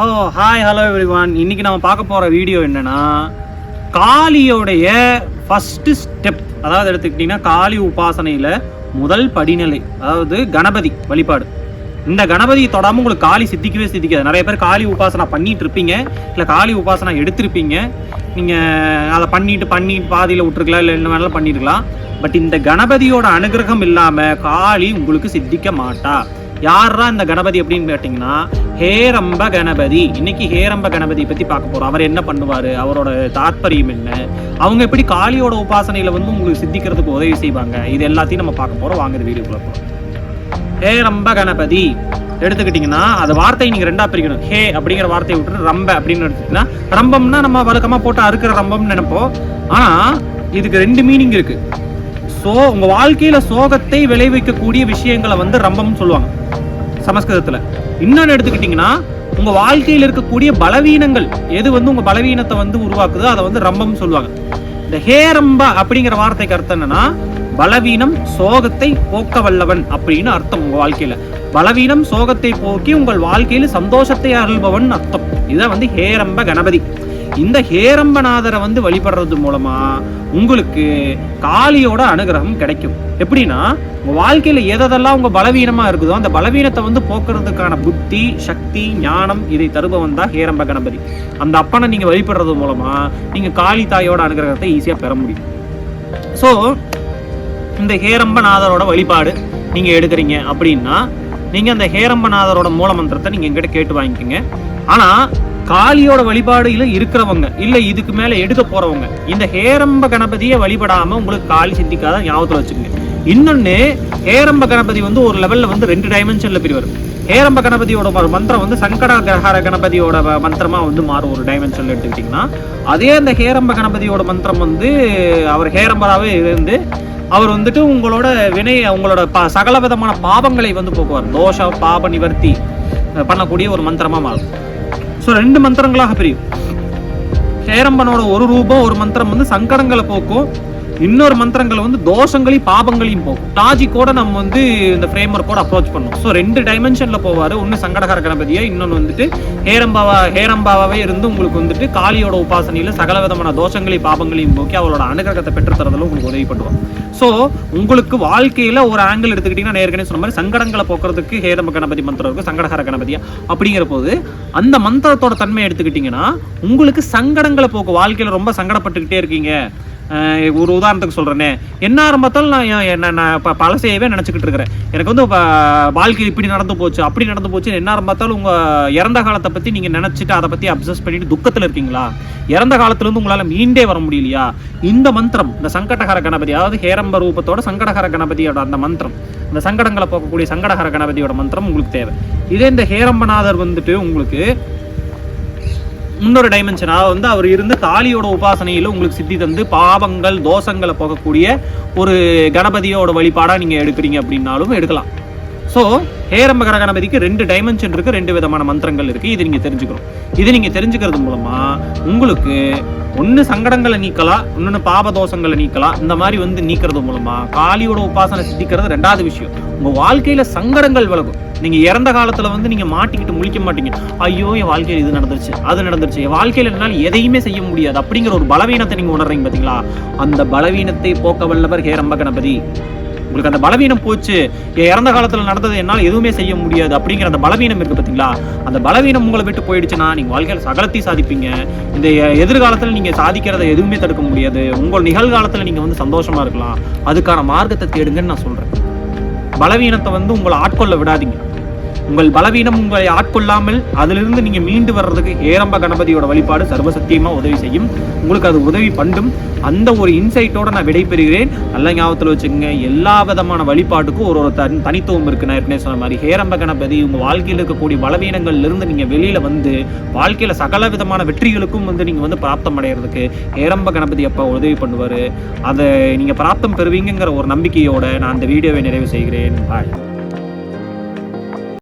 ஓ hi hello everyone இன்றைக்கி நம்ம பார்க்க போகிற வீடியோ என்னென்னா காளியோடைய ஃபஸ்ட்டு ஸ்டெப் அதாவது எடுத்துக்கிட்டிங்கன்னா காளி உபாசனையில் முதல் படிநிலை அதாவது கணபதி வழிபாடு. இந்த கணபதி தொடாமல் உங்களுக்கு காளி சித்திக்கவே சித்திக்காது. நிறைய பேர் காளி உபாசனை பண்ணிகிட்டு இருப்பீங்க. இல்லை காளி உபாசனை எடுத்திருப்பீங்க. நீங்கள் அதை பண்ணிட்டு பண்ணி பாதியில் விட்டுருக்கலாம் இல்லை என்ன வேணாலும் பண்ணிருக்கலாம். பட் இந்த கணபதியோட அனுகிரகம் இல்லாமல் காளி உங்களுக்கு சித்திக்க மாட்டா. யாரா இந்த கணபதி அப்படின்னு கேட்டிங்கன்னா ஹேரம்ப கணபதி. இன்னைக்கு ஹேரம்ப கணபதி பத்தி பார்க்க போறோம். அவர் என்ன பண்ணுவாரு? அவரோட தாற்பயம் என்ன? அவங்க எப்படி காளியோட உபாசனையில வந்து உங்களுக்கு சித்திக்கிறதுக்கு உதவி செய்வாங்க? இது எல்லாத்தையும் நம்ம பார்க்க போறோம். வாங்குற இந்த வீடியோக்குள்ள போறோம் கணபதி. எடுத்துக்கிட்டிங்கன்னா அது வார்த்தையை நீங்க ரெண்டா பிரிக்கணும். ஹே அப்படிங்கிற வார்த்தையை விட்டுட்டு ரம்ப அப்படின்னு எடுத்துக்கிட்டீங்கன்னா ரம்பம்னா நம்ம வழக்கமா போட்டு அறுக்கிற ரம்பம்னு நினைப்போம். ஆனா இதுக்கு ரெண்டு மீனிங் இருக்கு. சோ உங்க வாழ்க்கையில சோகத்தை விளைவிக்கக்கூடிய விஷயங்களை வந்து ரம்பம்னு சொல்லுவாங்க. சமஸ்கிருதத்துல. இன்னொன்னு எடுத்துக்கிட்டிங்கன்னா உங்க வாழ்க்கையில இருக்கக்கூடிய பலவீனங்கள் எது வந்து உங்க பலவீனத்தை வந்து உருவாக்குதோ அதை வந்து ரம்பம் சொல்லுவாங்க. இந்த ஹேரம்பா அப்படிங்கிற வார்த்தைக்கு அர்த்தம் என்னன்னா பலவீனம் சோகத்தை போக்க வல்லவன் அப்படின்னு அர்த்தம் உங்க வாழ்க்கையில. பலவீனம் சோகத்தை போக்கி உங்கள் வாழ்க்கையில சந்தோஷத்தை அருள்பவன் அர்த்தம். இதுதான் வந்து ஹேரம்ப கணபதி. இந்த ஹேரம்பநாதரை வந்து வழிபடுறது மூலமா உங்களுக்கு காளியோட அனுகிரகம் கிடைக்கும். எப்படின்னா உங்க வாழ்க்கையில எதெல்லாம் உங்க பலவீனமா இருக்குதோ அந்த பலவீனத்தை வந்து போக்குறதுக்கான புத்தி சக்தி ஞானம் இதை தருபவன் தான் ஹேரம்ப கணபதி. அந்த அப்பனை நீங்க வழிபடுறது மூலமா நீங்க காளி தாயோட அனுகிரகத்தை ஈஸியா பெற முடியும். ஸோ இந்த ஹேரம்பநாதரோட வழிபாடு நீங்க எடுக்கிறீங்க அப்படின்னா நீங்க அந்த ஹேரம்பநாதரோட மூல மந்திரத்தை நீங்க எங்கிட்ட கேட்டு வாங்கிக்கோங்க. ஆனா காளியோட வழிபாடுல இருக்கிறவங்க இல்ல இதுக்கு மேல எடுக்க போறவங்க இந்த ஹேரம்ப கணபதியை வழிபடாம உங்களுக்கு காளி சித்திக்காத ஞாபகத்தில் வச்சுக்கோங்க. இன்னொன்னு ஹேரம்ப கணபதி வந்து ஒரு லெவல்ல வந்து ரெண்டு டைமென்ஷன்ல பிரிவார். ஹேரம்ப கணபதியோட மந்திரம் வந்து சங்கட கிரகார கணபதியோட மந்திரமா வந்து மாறும் ஒரு டைமென்ஷன்ல எடுத்துக்கிட்டிங்கன்னா. அதே அந்த ஹேரம்ப கணபதியோட மந்திரம் வந்து அவர் ஹேரம்பராகவே இருந்து அவர் வந்துட்டு உங்களோட வினை உங்களோட ப சகல விதமான பாவங்களை வந்து போக்குவார். தோஷ பாப நிவர்த்தி பண்ணக்கூடிய ஒரு மந்திரமா மாறும். ஸோ ரெண்டு மந்திரங்களாக பிரியும். ஹேரம்பனோட ஒரு ரூபம் ஒரு மந்திரம் வந்து சங்கடங்களை போக்கும். இன்னொரு மந்திரங்கள் வந்து தோஷங்களையும் பாபங்களையும் போகும். லாஜிக்கோட நம்ம வந்து இந்த ஃப்ரேம் ஒர்க்கோட அப்ரோச் பண்ணோம். ஸோ ரெண்டு டைமென்ஷன்ல போவாரு. ஒன்று சங்கடகர கணபதியா இன்னொன்று வந்துட்டு ஹேரம்பாவா ஹேரம்பாவாவே இருந்து உங்களுக்கு வந்துட்டு காளியோட உபாசனையில சகல விதமான தோஷங்களையும் பாபங்களையும் போக்கி அவளோட அனுகிரகத்தை பெற்றுத்தரதில் உங்களுக்கு உதவி பண்ணுவாங்க. ஸோ உங்களுக்கு வாழ்க்கையில் ஒரு ஆங்கிள் எடுத்துக்கிட்டீங்கன்னா ஏற்கனவே சொன்ன மாதிரி சங்கடங்களை போக்குறதுக்கு ஹேரம்ப கணபதி மந்திரம் இருக்கு சங்கடகர கணபதியா. அப்படிங்கிற போது அந்த மந்திரத்தோட தன்மை எடுத்துக்கிட்டீங்கன்னா உங்களுக்கு சங்கடங்களை போக்கு வாழ்க்கையில் ரொம்ப சங்கடப்பட்டுக்கிட்டே இருக்கீங்க. ஒரு உதாரணத்துக்கு சொல்கிறேனே என்ன ஆரம்பத்தாலும் நான் என்ன நான் இப்போ பழசையவே நினச்சிக்கிட்டு இருக்கிறேன். எனக்கு வந்து இப்போ வாழ்க்கை இப்படி நடந்து போச்சு அப்படி நடந்து போச்சு. என்ன ஆரம்பத்தாலும் உங்கள் இறந்த காலத்தை பற்றி நீங்கள் நினச்சிட்டு அதை பற்றி அப்சஸ் பண்ணிட்டு துக்கத்தில் இருக்கீங்களா? இறந்த காலத்துலேருந்து உங்களால் மீண்டே வர முடியலையா? இந்த மந்திரம் இந்த சங்கடகர கணபதி அதாவது ஹேரம்ப ரூபத்தோட சங்கடகர கணபதியோட அந்த மந்திரம் இந்த சங்கடங்களை போக்கக்கூடிய சங்கடகர கணபதியோட மந்திரம் உங்களுக்கு தேவை. இதே இந்த ஹேரம்பநாதர் வந்துட்டு உங்களுக்கு இன்னொரு டைமென்ஷன் அதாவது வந்து அவர் இருந்து காளியோட உபாசனையில் உங்களுக்கு சித்தி தந்து பாவங்கள் தோஷங்களை போகக்கூடிய ஒரு கணபதியோட வழிபாடாக நீங்கள் எடுக்கிறீங்க அப்படின்னாலும் எடுக்கலாம். ஸோ ஹேரம்பகர கணபதிக்கு ரெண்டு டைமென்ஷன் இருக்குது ரெண்டு விதமான மந்திரங்கள் இருக்குது இது நீங்கள் தெரிஞ்சுக்கணும். இது நீங்கள் தெரிஞ்சுக்கிறது மூலமாக உங்களுக்கு ஒன்று சங்கடங்களை நீக்கலாம் இன்னொன்று பாபதோஷங்களை நீக்கலாம் இந்த மாதிரி வந்து நீக்கிறது மூலமா காளியோட உபாசனை சித்திக்கிறது ரெண்டாவது விஷயம். உங்கள் வாழ்க்கையில் சங்கடங்கள் விலகும். நீங்கள் இறந்த காலத்தில் வந்து நீங்கள் மாட்டிக்கிட்டு முழிக்க மாட்டீங்க. ஐயோ என் வாழ்க்கையில் இது நடந்துருச்சு அது நடந்துருச்சு. என் வாழ்க்கையில் என்னால் எதையுமே செய்ய முடியாது. அப்படிங்கிற ஒரு பலவீனத்தை நீங்கள் உணர்றீங்க பார்த்தீங்களா அந்த பலவீனத்தை போக்க வல்லவர் ஹேரம்ப கணபதி. உங்களுக்கு அந்த பலவீனம் போச்சு இறந்த காலத்தில் நடந்தது என்னால் எதுவுமே செய்ய முடியாது அப்படிங்கிற அந்த பலவீனம் இருக்கு பார்த்தீங்களா அந்த பலவீனம் உங்களை விட்டு போயிடுச்சுன்னா நீங்கள் வாழ்க்கையில் சகலத்தையும் சாதிப்பீங்க. இந்த எ- நீங்கள் சாதிக்கிறத எதுவுமே தடுக்க முடியாது. உங்கள் நிகழ்காலத்தில் நீங்கள் வந்து சந்தோஷமா இருக்கலாம். அதுக்கான மார்க்கத்தை தேடுங்கன்னு நான் சொல்கிறேன் பலவீனத்தை வந்து உங்களை ஆட்கொள்ள விடாதீங்க. உங்கள் பலவீனம் உங்களை ஆட்கொள்ளாமல் அதிலிருந்து நீங்கள் மீண்டு வர்றதுக்கு ஏரம்ப கணபதியோட வழிபாடு சர்வசத்தியமாக உதவி செய்யும். உங்களுக்கு அது உதவி பண்ணும். அந்த ஒரு இன்சைட்டோட நான் விடைபெறுகிறேன். நல்ல ஞாபகத்தில் வச்சுக்கோங்க. எல்லா விதமான வழிபாட்டுக்கும் ஒரு ஒரு தனி தனித்துவம் இருக்குது நான் ஏற்கனவே சொன்ன மாதிரி ஹேரம்ப கணபதி உங்கள் வாழ்க்கையில் இருக்கக்கூடிய பலவீனங்கள்லேருந்து நீங்கள் வெளியில் வந்து வாழ்க்கையில் சகல விதமான வெற்றிகளுக்கும் வந்து நீங்கள் வந்து பிராப்தம் அடைகிறதுக்கு ஹேரம்ப கணபதி அப்பா உதவி பண்ணுவார். அதை நீங்கள் பிராப்தம் பெறுவீங்கிற ஒரு நம்பிக்கையோட நான் அந்த வீடியோவை நிறைவு செய்கிறேன். பாய்